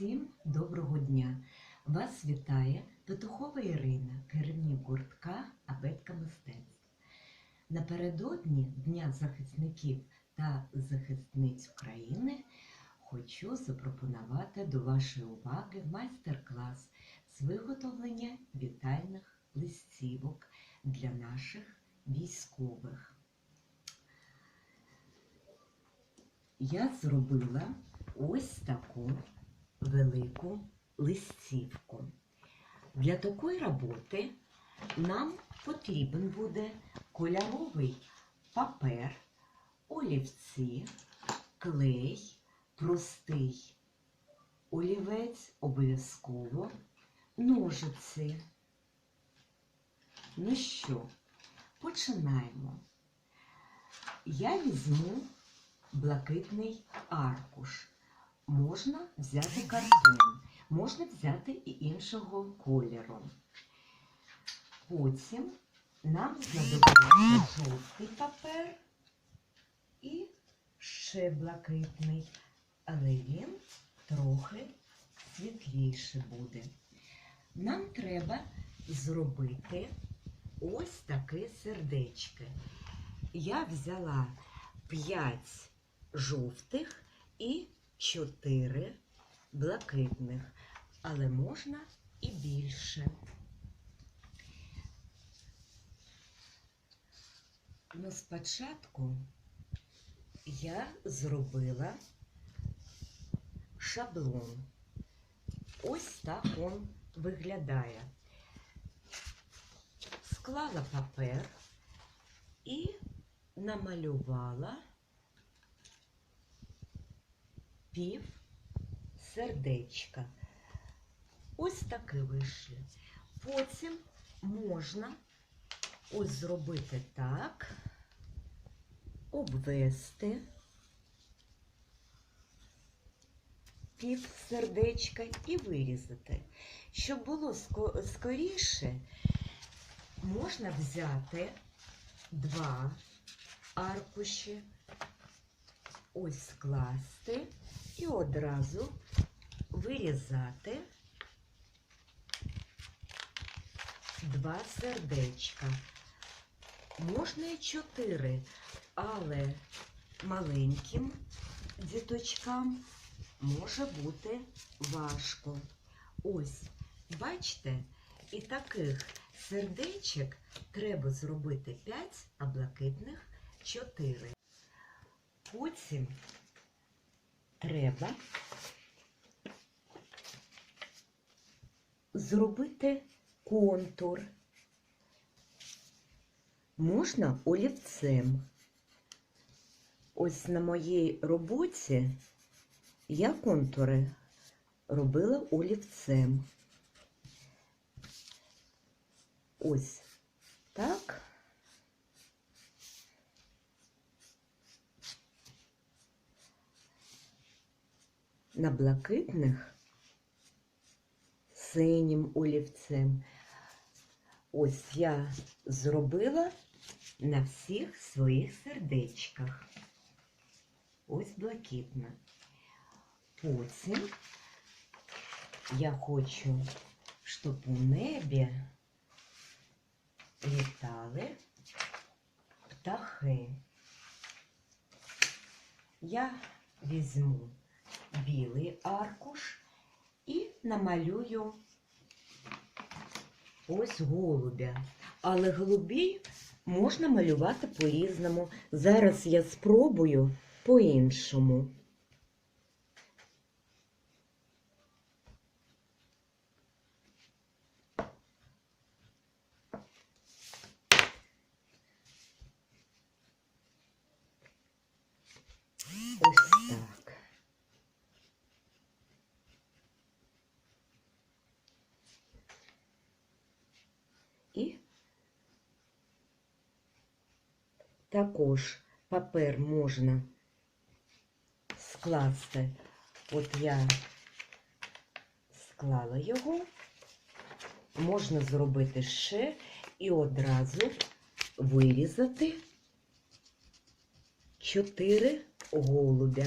Всім доброго дня! Вас вітає Петухова Ірина, керівник гуртка Абетка мистецтв. Напередодні Дня захисників та захисниць України хочу запропонувати до вашої уваги майстер-клас з виготовлення вітальних листівок для наших військових. Я зробила ось таку велику листівку. Для такої роботи нам потрібен буде кольоровий папер, олівці, клей, простий олівець обов'язково, ножиці. Ну що, починаємо. Я візьму блакитний аркуш. Можна взяти картон, можна взяти і іншого кольору. Потім нам знадобиться жовтий папер і ще блакитний, але він трохи світліше буде. Нам треба зробити ось таке сердечко. Я взяла 5 жовтих і 4 блакитних, але можна і більше. Ну, спочатку я зробила шаблон. Ось так він виглядає. Склала папер і намалювала пів сердечка. Ось таке вийшло. Потім можна ось зробити так, обвести пів сердечка і вирізати. Щоб було скоріше, можна взяти два аркуші, ось скласти і одразу вирізати два сердечка. Можна і чотири, але маленьким діточкам може бути важко. Ось, бачите, і таких сердечок треба зробити 5, а блакитних 4. Потім треба зробити контур. Можна олівцем. Ось на моїй роботі я контури робила олівцем. Ось так. На блакитних синім олівцем. Ось я зробила на всіх своїх сердечках. Ось блакитна. Потім я хочу, щоб у небі літали птахи. Я візьму білий аркуш і намалюю ось голубя. Але голубій можна малювати по-різному. Зараз я спробую по-іншому. Ось так. І також папер можна скласти. От я склала його, можна зробити ще і одразу вирізати чотири голубя.